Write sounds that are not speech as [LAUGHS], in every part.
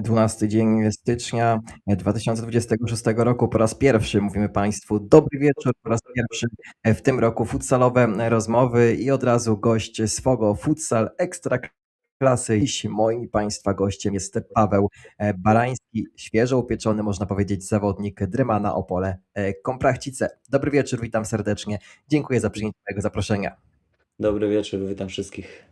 12 dzień stycznia 2026 roku. Po raz pierwszy mówimy Państwu dobry wieczór. Po raz pierwszy w tym roku futsalowe rozmowy i od razu gość swego futsal ekstraklasy. Dziś moim Państwa gościem jest Paweł Barański, świeżo upieczony, można powiedzieć, zawodnik Drymana Opole Komprachcice. Dobry wieczór, witam serdecznie. Dziękuję za przyjęcie mojego zaproszenia. Dobry wieczór, witam wszystkich.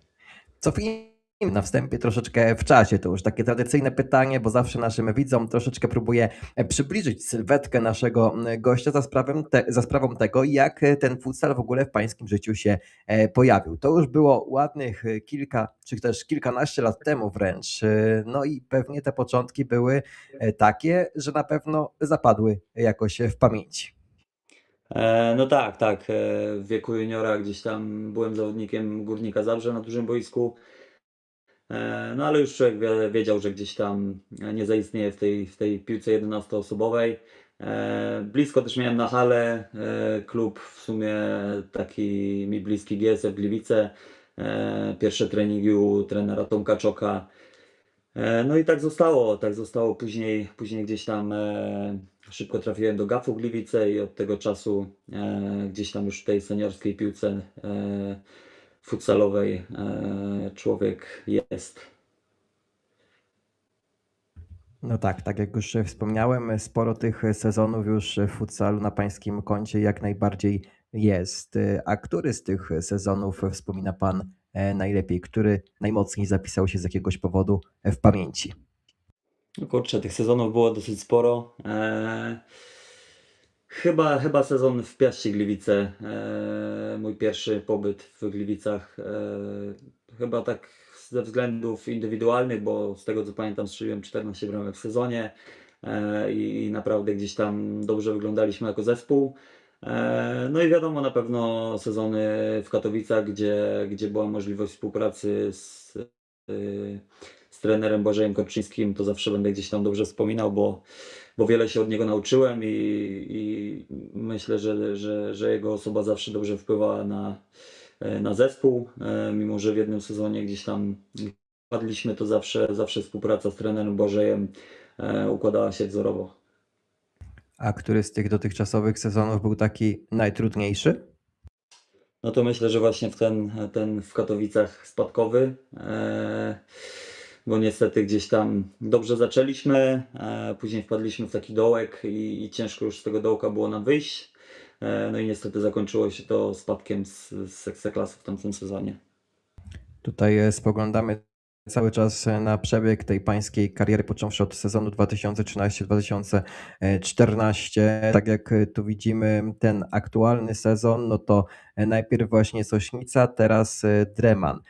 Cofnijmy na wstępie troszeczkę w czasie. To już takie tradycyjne pytanie, bo zawsze naszym widzom troszeczkę próbuję przybliżyć sylwetkę naszego gościa za, sprawą te, za sprawą tego, jak ten futsal w ogóle w pańskim życiu się e, pojawił. To już było ładnych kilka, czy też kilkanaście lat temu wręcz. E, No i pewnie te początki były e, takie, że na pewno zapadły jakoś w pamięci. E, no tak, tak. e, W wieku juniora gdzieś tam byłem zawodnikiem Górnika Zabrze na dużym boisku. E, No ale już człowiek wie- wiedział, że gdzieś tam nie zaistnieje w tej, w tej piłce 11-osobowej. E, Blisko też miałem na hale e, klub w sumie taki mi bliski GSF Gliwice. Pierwsze treningi u trenera Tomka Czoka. No i tak zostało, tak zostało. Później, później gdzieś tam szybko trafiłem do GAF-u Gliwice i od tego czasu gdzieś tam już w tej seniorskiej piłce futsalowej e, człowiek jest. No tak, tak jak już wspomniałem, sporo tych sezonów już w futsalu na pańskim koncie jak najbardziej jest. A który z tych sezonów wspomina pan e, najlepiej? Który najmocniej zapisał się z jakiegoś powodu w pamięci? No kurczę, tych sezonów było dosyć sporo. E, chyba, chyba sezon w Piaście Gliwice, e, mój pierwszy pobyt w Gliwicach. E, chyba tak ze względów indywidualnych, bo z tego co pamiętam strzeliłem 14 bramek w sezonie e, i, naprawdę gdzieś tam dobrze wyglądaliśmy jako zespół. E, No i wiadomo, na pewno sezony w Katowicach, gdzie, gdzie była możliwość współpracy z, y, z trenerem Błażejem Korczyńskim, to zawsze będę gdzieś tam dobrze wspominał, bo, bo wiele się od niego nauczyłem i, i myślę, że, że, że jego osoba zawsze dobrze wpływała na, e, na zespół. E, Mimo, że w jednym sezonie gdzieś tam padliśmy, to zawsze, zawsze współpraca z trenerem Błażejem e, układała się wzorowo. A który z tych dotychczasowych sezonów był taki najtrudniejszy? No to myślę, że właśnie w ten, ten w Katowicach spadkowy, bo niestety gdzieś tam dobrze zaczęliśmy, e, później wpadliśmy w taki dołek i, i ciężko już z tego dołka było nam wyjść. E, no i niestety zakończyło się to spadkiem z, z Ekstraklasy w tamtym sezonie. Tutaj e, spoglądamy cały czas na przebieg tej pańskiej kariery, począwszy od sezonu 2013-2014. Tak jak tu widzimy, ten aktualny sezon, no to najpierw właśnie Sośnica, teraz Dreman.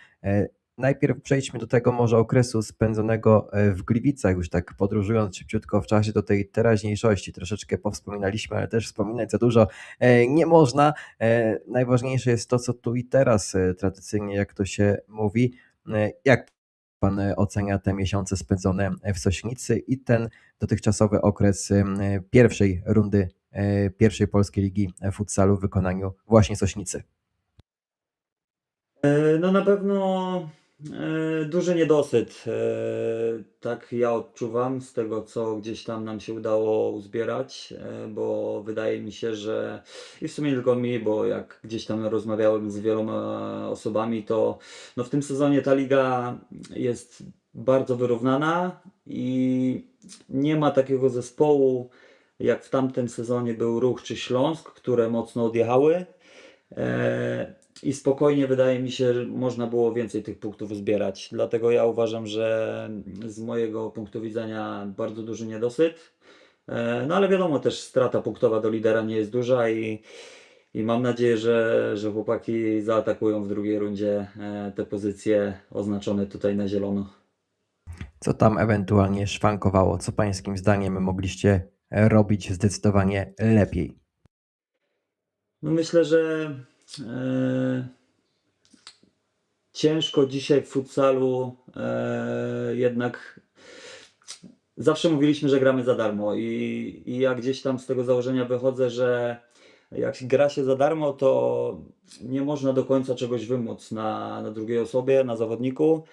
Najpierw przejdźmy do tego może okresu spędzonego e, w Gliwicach, już tak podróżując szybciutko w czasie do tej teraźniejszości. Troszeczkę powspominaliśmy, ale też wspominać za dużo e, nie można. E, Najważniejsze jest to, co tu i teraz, tradycyjnie jak to się mówi. Jak pan ocenia te miesiące spędzone w Sośnicy i ten dotychczasowy okres pierwszej rundy pierwszej polskiej ligi futsalu w wykonaniu właśnie Sośnicy? No na pewno duży niedosyt. e, Tak ja odczuwam z tego, co gdzieś tam nam się udało uzbierać, e, bo wydaje mi się, że i w sumie tylko mi, bo jak gdzieś tam rozmawiałem z wieloma osobami, to no w tym sezonie ta liga jest bardzo wyrównana i nie ma takiego zespołu, jak w tamtym sezonie był Ruch czy Śląsk, które mocno odjechały. E, I spokojnie wydaje mi się, że można było więcej tych punktów zbierać. Dlatego ja uważam, że z mojego punktu widzenia bardzo duży niedosyt. E, No ale wiadomo, też strata punktowa do lidera nie jest duża i, i mam nadzieję, że, że chłopaki zaatakują w drugiej rundzie e, te pozycje oznaczone tutaj na zielono. Co tam ewentualnie szwankowało? Co pańskim zdaniem mogliście robić zdecydowanie lepiej? No myślę, że ciężko dzisiaj w futsalu e, jednak zawsze mówiliśmy, że gramy za darmo i, i ja gdzieś tam z tego założenia wychodzę, że jak gra się za darmo, to nie można do końca czegoś wymóc na, na drugiej osobie, na zawodniku.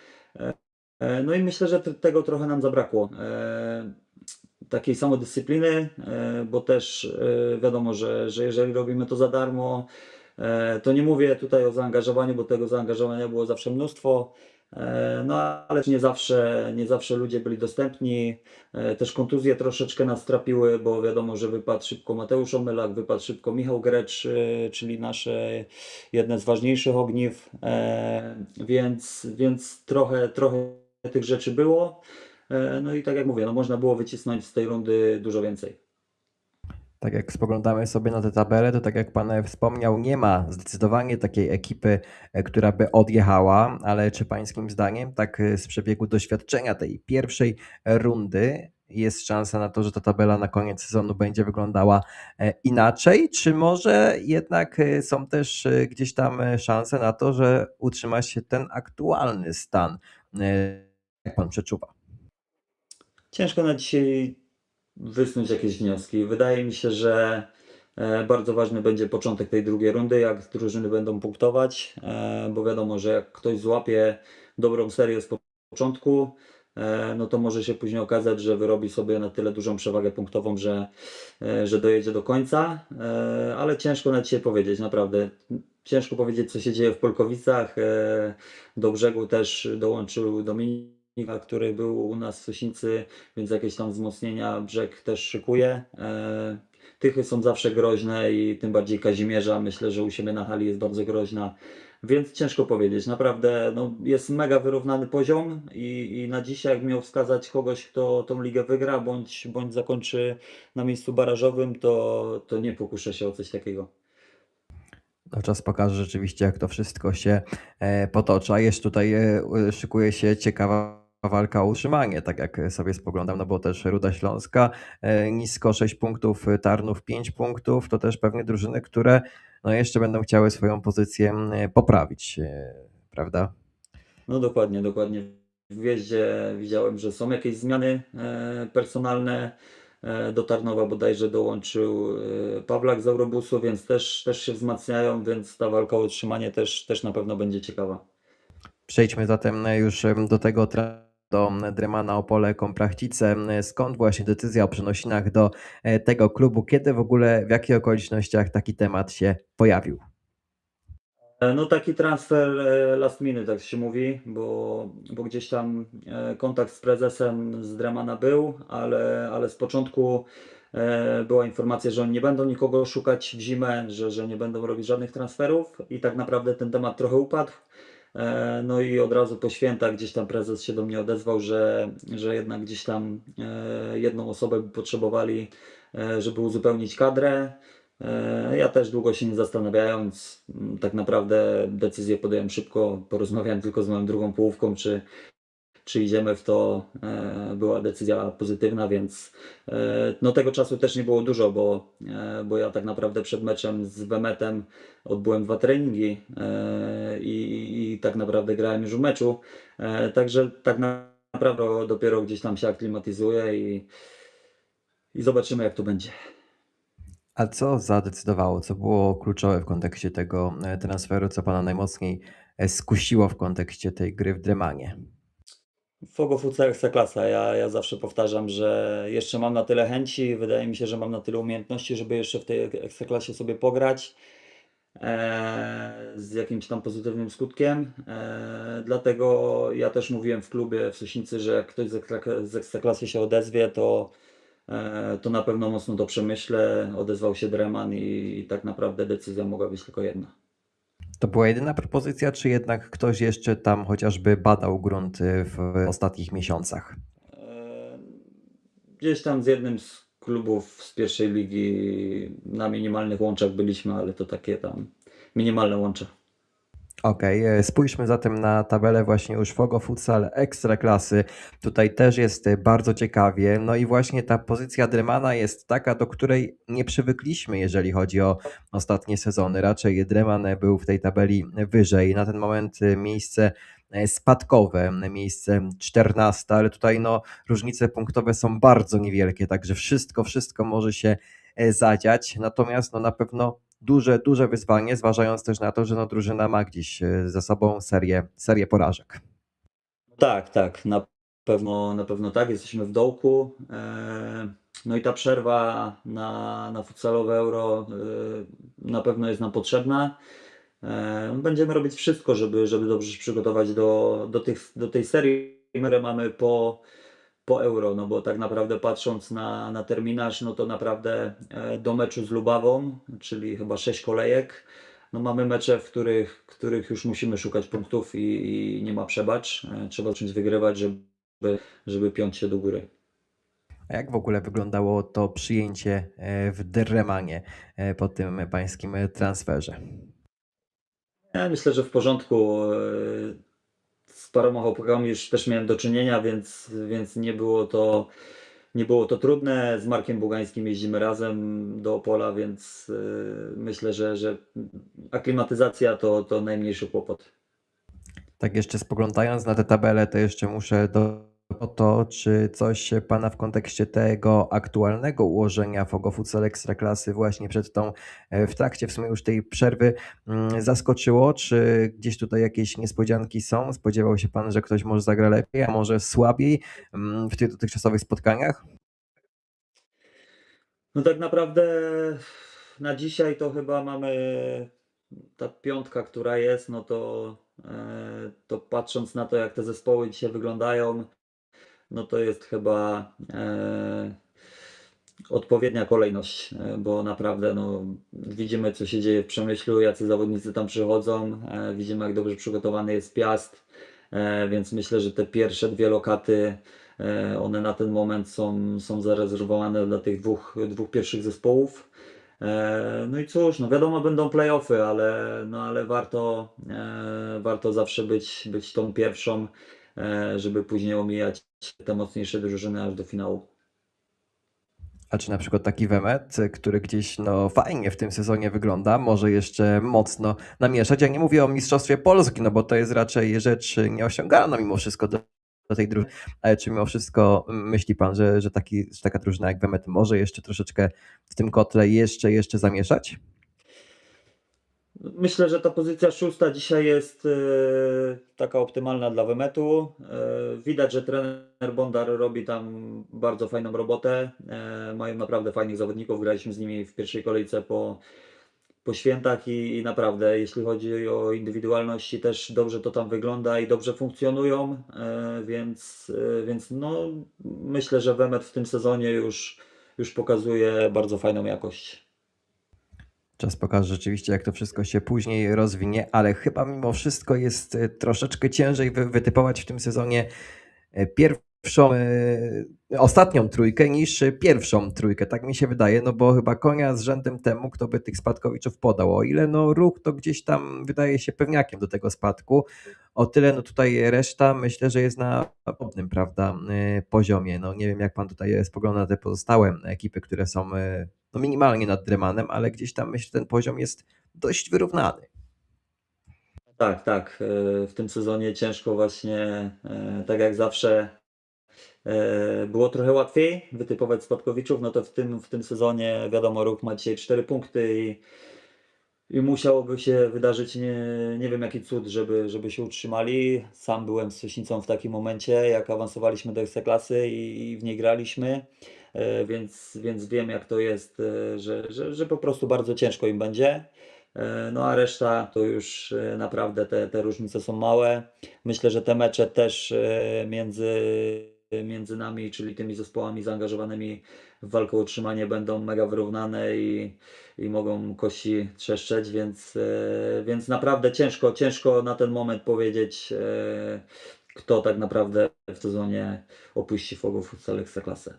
E, no i myślę, że tego trochę nam zabrakło. E, takiej samodyscypliny, e, bo też, e, wiadomo, że że jeżeli robimy to za darmo, e, to nie mówię tutaj o zaangażowaniu, bo tego zaangażowania było zawsze mnóstwo, e, no ale nie zawsze nie zawsze ludzie byli dostępni. E, też kontuzje troszeczkę nas trapiły, bo wiadomo, że wypadł szybko Mateusz Omylak, wypadł szybko Michał Grecz, e, czyli nasze jedne z ważniejszych ogniw, e, więc więc trochę trochę tych rzeczy było. E, no i tak jak mówię, no można było wycisnąć z tej rundy dużo więcej. Tak jak spoglądamy sobie na tę tabelę, to tak jak pan e, wspomniał, nie ma zdecydowanie takiej ekipy, e, która by odjechała, ale czy pańskim zdaniem, tak e, z przebiegu doświadczenia tej pierwszej rundy, jest szansa na to, że ta tabela na koniec sezonu będzie wyglądała e, inaczej, czy może jednak e, są też e, gdzieś tam e, szanse na to, że utrzyma się ten aktualny stan? E, Jak pan przeczuwa? Ciężko na dzisiaj wysnuć jakieś wnioski. Wydaje mi się, że e, bardzo ważny będzie początek tej drugiej rundy, jak drużyny będą punktować, e, bo wiadomo, że jak ktoś złapie dobrą serię z początku, e, no to może się później okazać, że wyrobi sobie na tyle dużą przewagę punktową, że, że dojedzie do końca, ale ciężko na dzisiaj powiedzieć, naprawdę. Ciężko powiedzieć, co się dzieje w Polkowicach. Do brzegu też dołączył Dominik który był u nas w Sośnicy, więc jakieś tam wzmocnienia brzeg też szykuje. E, Tychy są zawsze groźne i tym bardziej Kazimierza. Myślę, że u siebie na hali jest bardzo groźna, więc ciężko powiedzieć. Naprawdę no, jest mega wyrównany poziom i, i na dzisiaj, jak miał wskazać kogoś, kto tą ligę wygra bądź, bądź zakończy na miejscu barażowym, to, to nie pokuszę się o coś takiego. No, czas pokaże rzeczywiście, jak to wszystko się e, potoczy. A jeszcze tutaj e, szykuje się ciekawa walka o utrzymanie, tak jak sobie spoglądam, no bo też Ruda Śląska e, nisko 6 punktów, e, Tarnów 5 punktów, to też pewnie drużyny, które no jeszcze będą chciały swoją pozycję poprawić, e, prawda? No dokładnie, dokładnie. W wjeździe widziałem, że są jakieś zmiany personalne. Do Tarnowa bodajże dołączył Pawlak z Eurobusu, więc też, też się wzmacniają, więc ta walka o utrzymanie też, też na pewno będzie ciekawa. Przejdźmy zatem już do tego do Dremana Opole Komprachcice. Skąd właśnie decyzja o przenosinach do e, tego klubu? Kiedy w ogóle, w jakich okolicznościach taki temat się pojawił? E, No taki transfer e, last minute, tak się mówi, bo, bo gdzieś tam kontakt z prezesem z Dremana był, ale, ale z początku była informacja, że oni nie będą nikogo szukać w zimę, że, że nie będą robić żadnych transferów i tak naprawdę ten temat trochę upadł. E, No i od razu po świętach gdzieś tam prezes się do mnie odezwał, że, że jednak gdzieś tam e, jedną osobę by potrzebowali, e, żeby uzupełnić kadrę. Ja też długo się nie zastanawiając, m, tak naprawdę decyzję podjąłem szybko. Porozmawiałem tylko z moją drugą połówką, czy, czy idziemy w to. E, Była decyzja pozytywna, więc e, no tego czasu też nie było dużo, bo, e, bo ja tak naprawdę przed meczem z Wemetem odbyłem dwa treningi i, i tak naprawdę grałem już w meczu. Także tak na- naprawdę dopiero gdzieś tam się aklimatyzuję i, i zobaczymy jak to będzie. A co zadecydowało, co było kluczowe w kontekście tego transferu, co pana najmocniej skusiło w kontekście tej gry w Dremanie? Fogo Futsal Ekstraklasa. Ja, ja zawsze powtarzam, że jeszcze mam na tyle chęci, wydaje mi się, że mam na tyle umiejętności, żeby jeszcze w tej Ekstraklasie sobie pograć e, z jakimś tam pozytywnym skutkiem. E, dlatego ja też mówiłem w klubie w Sośnicy, że jak ktoś z, Ekstrakla- z Ekstraklasy się odezwie, to, e, to na pewno mocno to przemyślę. Odezwał się Dreman i, i tak naprawdę decyzja mogła być tylko jedna. To była jedyna propozycja, czy jednak ktoś jeszcze tam chociażby badał grunt e, w ostatnich miesiącach? E, Gdzieś tam z jednym z klubów z pierwszej ligi na minimalnych łączach byliśmy, ale to takie tam minimalne łącze. Okej, e, spójrzmy zatem na tabelę właśnie już Fogo Futsal Ekstraklasy. Tutaj też jest e, bardzo ciekawie. No i właśnie ta pozycja Dremana jest taka, do której nie przywykliśmy, jeżeli chodzi o ostatnie sezony. Raczej Dreman był w tej tabeli wyżej. Na ten moment e, miejsce spadkowe, miejsce 14, ale tutaj no różnice punktowe są bardzo niewielkie, także wszystko, wszystko może się zadziać. Natomiast no na pewno duże, duże wyzwanie, zważając też na to, że no drużyna ma gdzieś e, za sobą serię, serię porażek. Tak, tak, na pewno na pewno tak, jesteśmy w dołku. Eee, no i ta przerwa na na futsalowe Euro, yy, na pewno jest nam potrzebna. Eee, będziemy robić wszystko, żeby żeby dobrze się przygotować do do tych do tej serii, które mamy po po Euro, no bo tak naprawdę patrząc na na terminarz, no to naprawdę, eee, do meczu z Lubawą, czyli chyba 6 kolejek, no mamy mecze, w których których już musimy szukać punktów i i nie ma przebacz. Eee, trzeba zacząć wygrywać, żeby żeby piąć się do góry. A jak w ogóle wyglądało to przyjęcie, eee, w Dremanie, po tym pańskim transferze? Ja myślę, że w porządku. Z paroma chłopakami już też miałem do czynienia, więc więc nie było to nie było to trudne. Z Markiem Bugańskim jeździmy razem do Opola, więc, yy, myślę, że że aklimatyzacja to to najmniejszy kłopot. Tak jeszcze spoglądając na tę tabelę, to jeszcze muszę do o to, czy coś pana w kontekście tego aktualnego ułożenia Fogo Futsal Ekstraklasy właśnie przed tą, eee, w trakcie w sumie już tej przerwy, mm, zaskoczyło? Czy gdzieś tutaj jakieś niespodzianki są? Spodziewał się pan, że ktoś może zagra lepiej, a może słabiej, mm, w tych dotychczasowych spotkaniach? No tak naprawdę na dzisiaj to chyba mamy ta piątka, która jest, no to, eee, to patrząc na to, jak te zespoły dzisiaj wyglądają, no to jest chyba, eee, odpowiednia kolejność, eee, bo naprawdę, no, widzimy, co się dzieje w Przemyślu, jacy zawodnicy tam przychodzą, eee, widzimy, jak dobrze przygotowany jest Piast, eee, więc myślę, że te pierwsze 2 lokaty, eee, one na ten moment są są zarezerwowane dla tych dwóch dwóch pierwszych zespołów. Eee, no i cóż, no wiadomo będą play-offy, ale no ale warto, warto zawsze być być tą pierwszą, żeby później omijać te mocniejsze drużyny aż do finału. A czy na przykład taki Wemet, który gdzieś, no, fajnie w tym sezonie wygląda, może jeszcze mocno namieszać? Ja nie mówię o mistrzostwie Polski, no bo to jest raczej rzecz nieosiągalna mimo wszystko do do tej drużyny, ale czy mimo wszystko myśli pan, że że taki że taka drużyna jak Wemet może jeszcze troszeczkę w tym kotle jeszcze jeszcze zamieszać? Myślę, że ta pozycja 6 dzisiaj jest, eee, taka optymalna dla Wemetu. Eee, widać, że trener Bondar robi tam bardzo fajną robotę. Eee, mają naprawdę fajnych zawodników. Graliśmy z nimi w pierwszej kolejce po po świętach i i naprawdę jeśli chodzi o indywidualności też dobrze to tam wygląda i dobrze funkcjonują, więc więc no myślę, że Wemet w tym sezonie już już pokazuje bardzo fajną jakość. Czas pokaże rzeczywiście, jak to wszystko się później rozwinie, ale chyba mimo wszystko jest troszeczkę ciężej wy wytypować w tym sezonie, eee, pierwszą, eee, ostatnią trójkę niż pierwszą trójkę, tak mi się wydaje, no bo chyba konia z rzędem temu, kto by tych spadkowiczów podał. O ile no Ruch to gdzieś tam wydaje się pewniakiem do tego spadku, o tyle no tutaj reszta myślę, że jest na podobnym, prawda, eee, poziomie. No nie wiem, jak pan tutaj spogląda na te pozostałe ekipy, które są, eee, no minimalnie nad Dremanem, ale gdzieś tam myślę, ten poziom jest dość wyrównany. Tak, tak. W tym sezonie ciężko właśnie, tak jak zawsze, było trochę łatwiej wytypować spadkowiczów, no to w tym w tym sezonie wiadomo, Ruch ma dzisiaj 4 punkty i i musiałoby się wydarzyć nie nie wiem jaki cud, żeby żeby się utrzymali. Sam byłem z Sośnicą w takim momencie, jak awansowaliśmy do Ekstraklasy i i w niej graliśmy, eee, więc więc wiem, jak to jest, eee, że że że po prostu bardzo ciężko im będzie. No a reszta to już, naprawdę te te różnice są małe. Myślę, że te mecze też, między między nami, czyli tymi zespołami zaangażowanymi w walkę o utrzymanie będą mega wyrównane i i mogą kości trzeszczeć, więc, eee, więc naprawdę ciężko ciężko na ten moment powiedzieć, eee, kto tak naprawdę w sezonie opuści Fogo Futsal Ekstraklasę.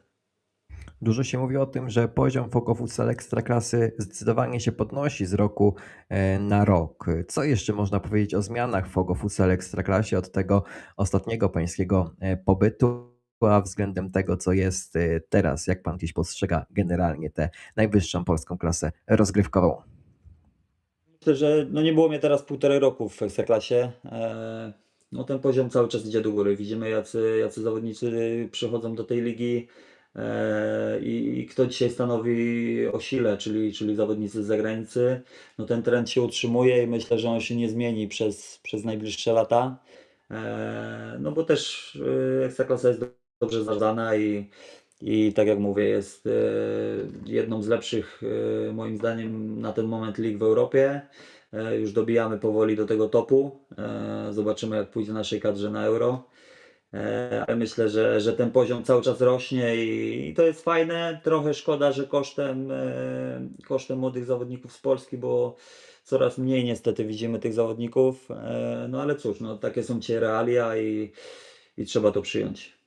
Dużo się mówi o tym, że poziom Fogo Futsal Ekstraklasy zdecydowanie się podnosi z roku, eee, na rok. Co jeszcze można powiedzieć o zmianach w Fogo Futsal Ekstraklasie od tego ostatniego pańskiego, pobytu, względem tego, co jest, teraz? Jak pan gdzieś postrzega generalnie tę najwyższą polską klasę rozgrywkową? Myślę, że no nie było mnie teraz 1,5 roku w Ekstraklasie. Eee, no ten poziom cały czas idzie do góry. Widzimy jacy jacy zawodnicy przychodzą do tej ligi, eee, i i kto dzisiaj stanowi o sile, czyli czyli zawodnicy z zagranicy. No ten trend się utrzymuje i myślę, że on się nie zmieni przez przez najbliższe lata. Eee, no bo też, yy, Ekstraklasa jest dobrze zarządzana i i tak jak mówię, jest, yy, jedną z lepszych, yy, moim zdaniem na ten moment lig w Europie. Eee, już dobijamy powoli do tego topu. Zobaczymy jak pójdzie naszej kadrze na Euro. Ale myślę, że że ten poziom cały czas rośnie i i to jest fajne. Trochę szkoda, że kosztem, kosztem młodych zawodników z Polski, bo coraz mniej niestety widzimy tych zawodników. No ale cóż, no takie są dzisiaj realia i i trzeba to przyjąć.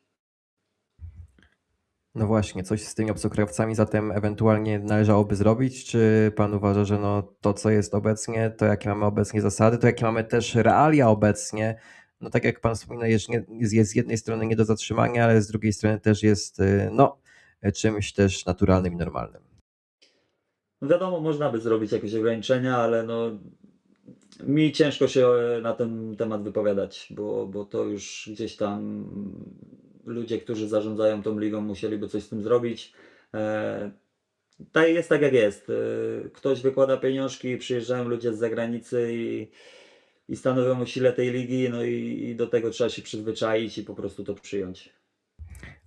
No właśnie, coś z tymi obcokrajowcami zatem ewentualnie należałoby zrobić? Czy pan uważa, że no to, co jest obecnie, to jakie mamy obecnie zasady, to jakie mamy też realia obecnie, no tak jak pan wspomina, jest jest z jednej strony nie do zatrzymania, ale z drugiej strony też jest, y, no, czymś też naturalnym i normalnym. No wiadomo, można by zrobić jakieś ograniczenia, ale no mi ciężko się na ten temat wypowiadać, bo bo to już gdzieś tam ludzie, którzy zarządzają tą ligą, musieliby coś z tym zrobić. Eee, tak jest tak jak jest. Eee, ktoś wykłada pieniążki, przyjeżdżają ludzie z zagranicy i i stanowią o sile tej ligi, no i i do tego trzeba się przyzwyczaić i po prostu to przyjąć.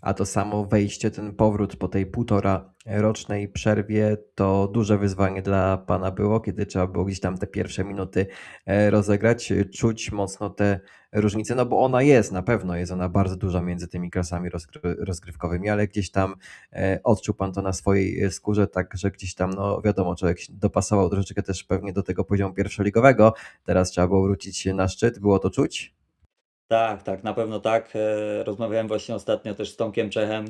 A to samo wejście, ten powrót po tej półtorarocznej przerwie to duże wyzwanie dla pana było, kiedy trzeba było gdzieś tam te pierwsze minuty, eee, rozegrać, czuć mocno te różnice, no bo ona jest, na pewno jest ona bardzo duża między tymi klasami rozgry rozgrywkowymi, ale gdzieś tam, eee, odczuł pan to na swojej skórze, tak że gdzieś tam, no wiadomo, człowiek dopasował troszeczkę też pewnie do tego poziomu pierwszoligowego. Teraz trzeba było wrócić na szczyt. Było to czuć? Tak, tak, na pewno tak. Eee, rozmawiałem właśnie ostatnio też z Tomkiem Czechem,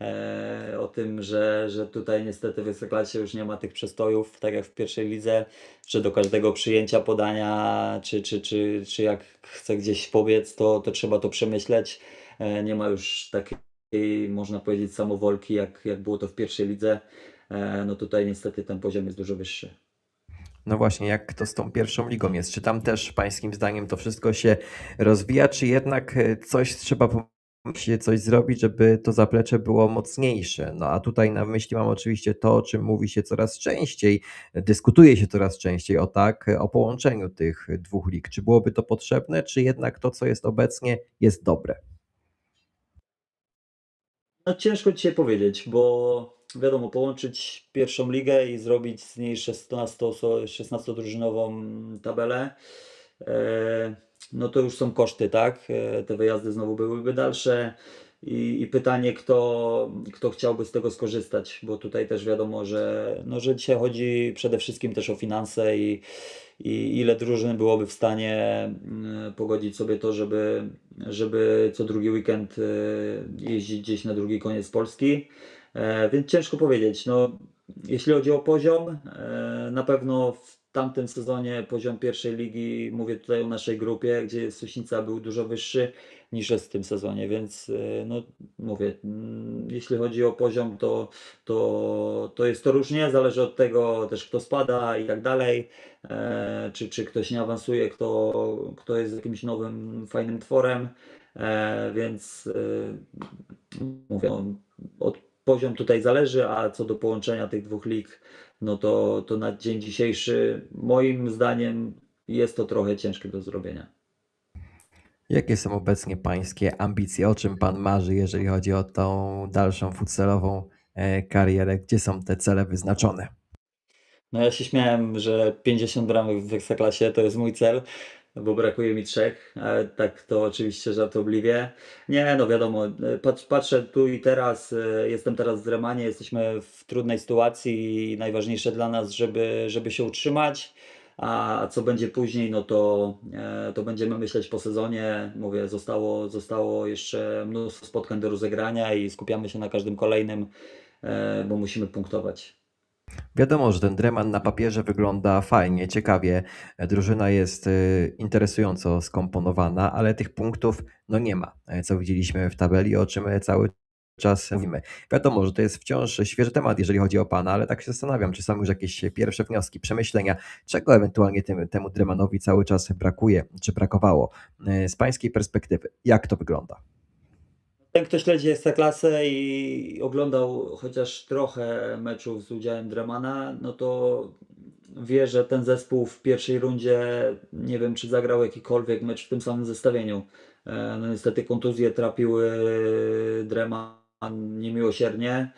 eee, o tym, że że tutaj niestety w Ekstraklasie już nie ma tych przestojów, tak jak w pierwszej lidze, że do każdego przyjęcia podania, czy czy czy czy jak chce gdzieś pobiec, to to trzeba to przemyśleć. Eee, nie ma już takiej, można powiedzieć, samowolki, jak jak było to w pierwszej lidze. No tutaj niestety ten poziom jest dużo wyższy. No właśnie, jak to z tą pierwszą ligą jest? Czy tam też pańskim zdaniem to wszystko się rozwija, czy jednak, e, coś trzeba pomyśleć, coś zrobić, żeby to zaplecze było mocniejsze? No a tutaj na myśli mam oczywiście to, o czym mówi się coraz częściej, dyskutuje się coraz częściej o tak, o połączeniu tych dwóch lig. Czy byłoby to potrzebne, czy jednak to, co jest obecnie, jest dobre? No ciężko dzisiaj powiedzieć, bo wiadomo, połączyć pierwszą ligę i zrobić z niej szesnasto szesnastodrużynową tabelę, eee, no to już są koszty, tak? Eee, te wyjazdy znowu byłyby dalsze i i pytanie, kto kto chciałby z tego skorzystać, bo tutaj też wiadomo, że no, że dzisiaj chodzi przede wszystkim też o finanse i i ile drużyn byłoby w stanie, mm, pogodzić sobie to, żeby żeby co drugi weekend, eee, jeździć gdzieś na drugi koniec Polski. Eee, więc ciężko powiedzieć. No, jeśli chodzi o poziom, eee, na pewno w tamtym sezonie poziom pierwszej ligi, mówię tutaj o naszej grupie, gdzie Sośnica był dużo wyższy niż jest w tym sezonie, więc, eee, no mówię, mm, jeśli chodzi o poziom, to to to jest to różnie, zależy od tego też kto spada i tak dalej, eee, czy czy ktoś nie awansuje, kto kto jest jakimś nowym, fajnym tworem, eee, więc, eee, mówię, no, od poziom tutaj zależy, a co do połączenia tych dwóch lig, no to to na dzień dzisiejszy moim zdaniem jest to trochę ciężkie do zrobienia. Jakie są obecnie pańskie ambicje? O czym pan marzy, jeżeli chodzi o tą dalszą futsalową, eee, karierę? Gdzie są te cele wyznaczone? No ja się śmiałem, że 50 bramek w Ekstraklasie to jest mój cel, bo brakuje mi 3, ale tak to oczywiście żartobliwie. Nie, no wiadomo, patrz patrzę tu i teraz, eee, jestem teraz w Dremanie, jesteśmy w trudnej sytuacji i najważniejsze dla nas, żeby żeby się utrzymać, a co będzie później, no to, eee, to będziemy myśleć po sezonie. Mówię, zostało zostało jeszcze mnóstwo spotkań do rozegrania i skupiamy się na każdym kolejnym, eee, bo musimy punktować. Wiadomo, że ten Dreman na papierze wygląda fajnie, ciekawie. Drużyna jest, y, interesująco skomponowana, ale tych punktów, no nie ma, e, co widzieliśmy w tabeli, o czym cały czas mówimy. Wiadomo, że to jest wciąż świeży temat, jeżeli chodzi o pana, ale tak się zastanawiam, czy są już jakieś pierwsze wnioski, przemyślenia, czego ewentualnie tym temu Dremanowi cały czas brakuje, czy brakowało? E, z pańskiej perspektywy, jak to wygląda? Ten, kto śledzi Ekstraklasę i oglądał chociaż trochę meczów z udziałem Dremana, no to wie, że ten zespół w pierwszej rundzie nie wiem, czy zagrał jakikolwiek mecz w tym samym zestawieniu, E, no niestety kontuzje trapiły Dreman niemiłosiernie.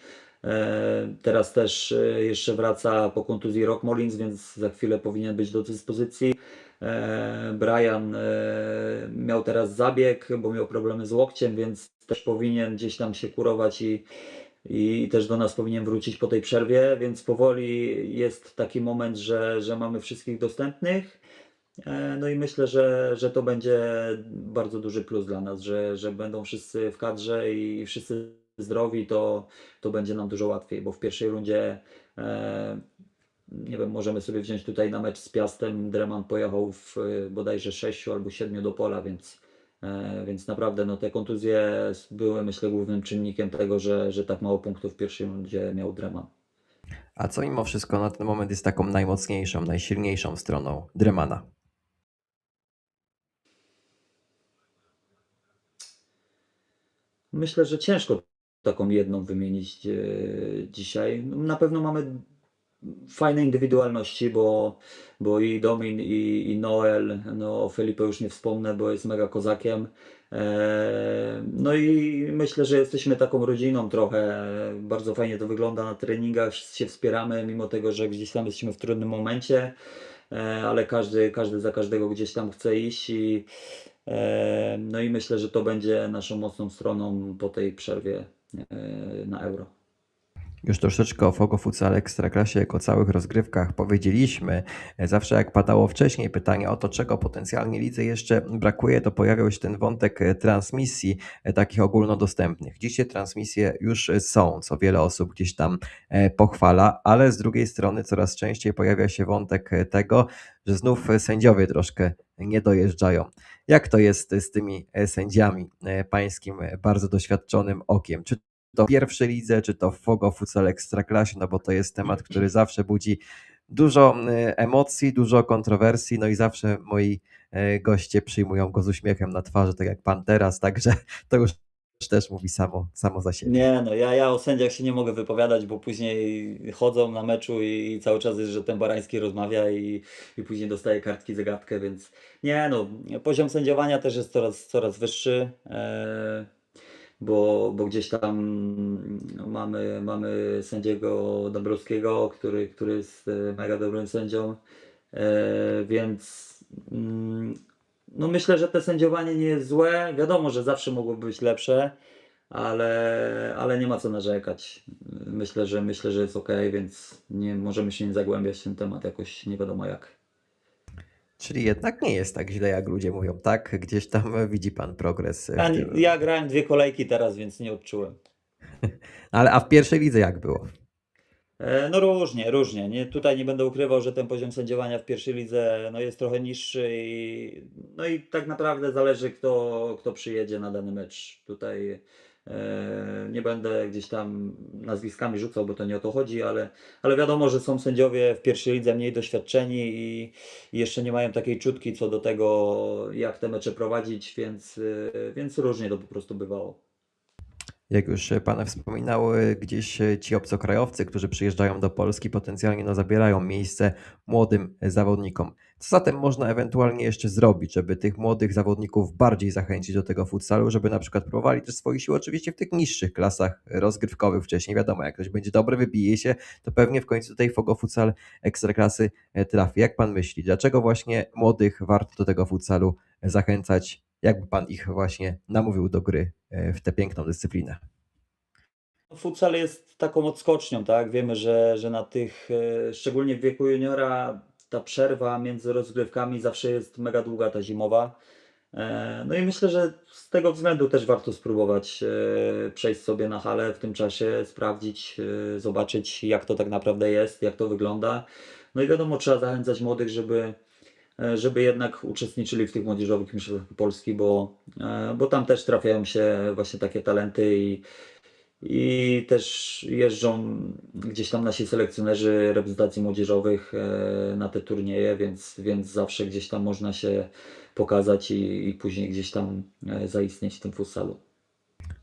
E, teraz też e, jeszcze wraca po kontuzji Rock Molins, więc za chwilę powinien być do dyspozycji. E, Brian e, miał teraz zabieg, bo miał problemy z łokciem, więc też powinien gdzieś tam się kurować i, i też do nas powinien wrócić po tej przerwie, więc powoli jest taki moment, że, że mamy wszystkich dostępnych. E, No i myślę, że, że to będzie bardzo duży plus dla nas, że, że będą wszyscy w kadrze i wszyscy zdrowi, to, to będzie nam dużo łatwiej, bo w pierwszej rundzie nie wiem, możemy sobie wziąć tutaj na mecz z Piastem. Dreman pojechał w e, bodajże 6 albo 7 do pola, więc, e, więc naprawdę no, te kontuzje były myślę głównym czynnikiem tego, że, że tak mało punktów w pierwszej rundzie miał Dreman. A co mimo wszystko na ten moment jest taką najmocniejszą, najsilniejszą stroną Dremana? Myślę, że ciężko taką jedną wymienić e, dzisiaj. Na pewno mamy fajne indywidualności, bo, bo i Domin, i, i Noel, no o Felipe już nie wspomnę, bo jest mega kozakiem. E, No i myślę, że jesteśmy taką rodziną trochę. Bardzo fajnie to wygląda na treningach, się wspieramy, mimo tego, że gdzieś tam jesteśmy w trudnym momencie, e, ale każdy, każdy za każdego gdzieś tam chce iść i e, no i myślę, że to będzie naszą mocną stroną po tej przerwie na Euro. Już troszeczkę o Fogo Futsal Ekstraklasie jako całych rozgrywkach powiedzieliśmy. Zawsze jak padało wcześniej pytanie o to, czego potencjalnie lidze jeszcze brakuje, to pojawiał się ten wątek transmisji takich ogólnodostępnych. Dzisiaj transmisje już są, co wiele osób gdzieś tam e, pochwala, ale z drugiej strony coraz częściej pojawia się wątek tego, że znów sędziowie troszkę nie dojeżdżają. Jak to jest z tymi sędziami e, pańskim bardzo doświadczonym okiem? Czy to w pierwszej lidze, czy to w Fogo Futsal Ekstraklasie, no bo to jest temat, który zawsze budzi dużo e, emocji, dużo kontrowersji, no i zawsze moi e, goście przyjmują go z uśmiechem na twarzy, tak jak pan teraz, także [LAUGHS] to już też mówi samo, samo za siebie. Nie, no ja, ja o sędziach się nie mogę wypowiadać, bo później chodzą na meczu i, i cały czas jest, że ten Barański rozmawia i, i później dostaje kartki zagadkę, więc nie no, poziom sędziowania też jest coraz, coraz wyższy, e, bo, bo gdzieś tam no, mamy, mamy sędziego Dąbrowskiego, który, który jest e, mega dobrym sędzią, e, więc mm, no myślę, że te sędziowanie nie jest złe, wiadomo, że zawsze mogłoby być lepsze, ale, ale nie ma co narzekać. Myślę, że myślę, że jest ok, więc nie możemy się nie zagłębiać w ten temat jakoś nie wiadomo jak. Czyli jednak nie jest tak źle, jak ludzie mówią, tak? Gdzieś tam [LAUGHS] widzi pan progres. tym. ja grałem dwie kolejki teraz, więc nie odczułem. [LAUGHS] Ale a w pierwszej lidze jak było? E, No różnie, różnie. Nie, tutaj nie będę ukrywał, że ten poziom sędziowania w pierwszej lidze no, jest trochę niższy i, no i tak naprawdę zależy kto, kto przyjedzie na dany mecz. Tutaj nie będę gdzieś tam nazwiskami rzucał, bo to nie o to chodzi, ale, ale wiadomo, że są sędziowie w pierwszej lidze mniej doświadczeni i, i jeszcze nie mają takiej czutki co do tego, jak te mecze prowadzić, więc, e, więc różnie to po prostu bywało. Jak już Pan wspominał, gdzieś ci obcokrajowcy, którzy przyjeżdżają do Polski, potencjalnie no, zabierają miejsce młodym zawodnikom. Co zatem można ewentualnie jeszcze zrobić, żeby tych młodych zawodników bardziej zachęcić do tego futsalu, żeby na przykład próbowali też swoich sił oczywiście w tych niższych klasach rozgrywkowych wcześniej. Wiadomo, jak ktoś będzie dobry, wybije się, to pewnie w końcu tej Fogo Futsal Ekstraklasy e, trafi. Jak Pan myśli, dlaczego właśnie młodych warto do tego futsalu zachęcać? Jakby Pan ich właśnie namówił do gry w tę piękną dyscyplinę? Futsal jest taką odskocznią, tak? Wiemy, że, że na tych, e, szczególnie w wieku juniora, ta przerwa między rozgrywkami zawsze jest mega długa, ta zimowa. E, No i myślę, że z tego względu też warto spróbować e, przejść sobie na halę w tym czasie, sprawdzić, zobaczyć jak to tak naprawdę jest, jak to wygląda. No i wiadomo, trzeba zachęcać młodych, żeby, żeby jednak uczestniczyli w tych młodzieżowych mistrzostwach Polski, bo, e, bo tam też trafiają się właśnie takie talenty i, i też jeżdżą gdzieś tam nasi selekcjonerzy reprezentacji młodzieżowych e, na te turnieje, więc, więc zawsze gdzieś tam można się pokazać i, i później gdzieś tam e, zaistnieć w tym futsalu.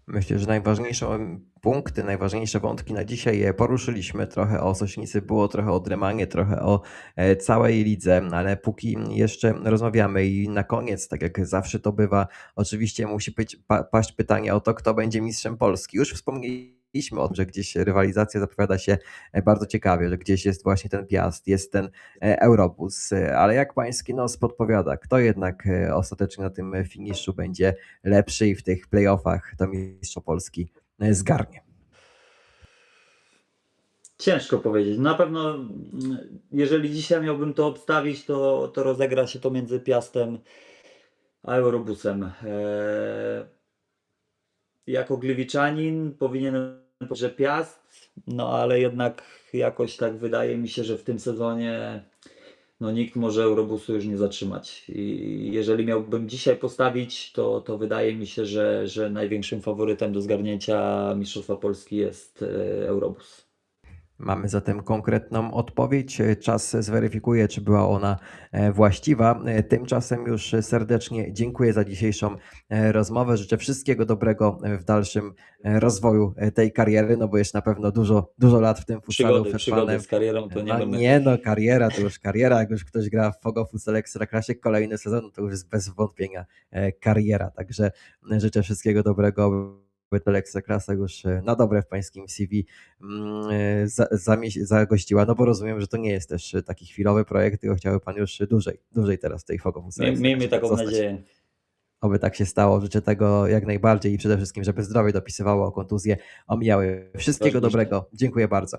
Myślę, że najważniejsze punkty, najważniejsze wątki na dzisiaj e, poruszyliśmy. Trochę o Sośnicy było, trochę o Dremanie, trochę o e, całej lidze, ale póki jeszcze rozmawiamy i na koniec, tak jak zawsze to bywa, oczywiście musi być, pa, paść pytanie o to, kto będzie mistrzem Polski. Już wspomnieliśmy o tym, że gdzieś rywalizacja zapowiada się e, bardzo ciekawie, że gdzieś jest właśnie ten Piast, jest ten e, Eurobus, E, ale jak pański nos podpowiada, kto jednak ostatecznie na tym finiszu będzie lepszy i w tych playoffach to mistrza Polski zgarnie. Ciężko powiedzieć. Na pewno, mm, jeżeli dzisiaj miałbym to obstawić, to, to rozegra się to między Piastem a Eurobusem. Eee, jako Gliwiczanin powinienem powiedzieć, że Piast, no ale jednak jakoś tak wydaje mi się, że w tym sezonie no nikt może Eurobusu już nie zatrzymać. I jeżeli miałbym dzisiaj postawić, to, to wydaje mi się, że, że największym faworytem do zgarnięcia Mistrzostwa Polski jest e, Eurobus. Mamy zatem konkretną odpowiedź. Czas zweryfikuje, czy była ona e, właściwa. E, Tymczasem już serdecznie dziękuję za dzisiejszą e, rozmowę. Życzę wszystkiego dobrego w dalszym rozwoju tej kariery, no bo jest na pewno dużo, dużo lat w tym futsalu Przygody, przygody z karierą to nie No nie no, kariera to już kariera, jak już ktoś gra w Fogo Futsal Ekstraklasie kolejny sezon, to już jest bez wątpienia kariera, także życzę wszystkiego dobrego, ta Ekstraklasa już e, na dobre w pańskim CV mm, e, za, zamieś- zagościła, no bo rozumiem, że to nie jest też e, taki chwilowy projekt, tylko chciałby pan już dłużej, dłużej teraz w tej Fogo Miejmy taką zostać. nadzieję. Oby tak się stało. Życzę tego jak najbardziej i przede wszystkim, żeby zdrowie dopisywało, a kontuzje omijały. Wszystkiego Ważniejsze. dobrego. Dziękuję bardzo.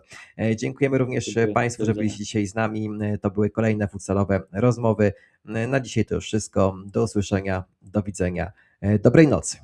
Dziękujemy również Dziękuję. Państwu, że byliście dzisiaj z nami. To były kolejne futsalowe rozmowy. Na dzisiaj to już wszystko. Do usłyszenia, do widzenia. Dobrej nocy.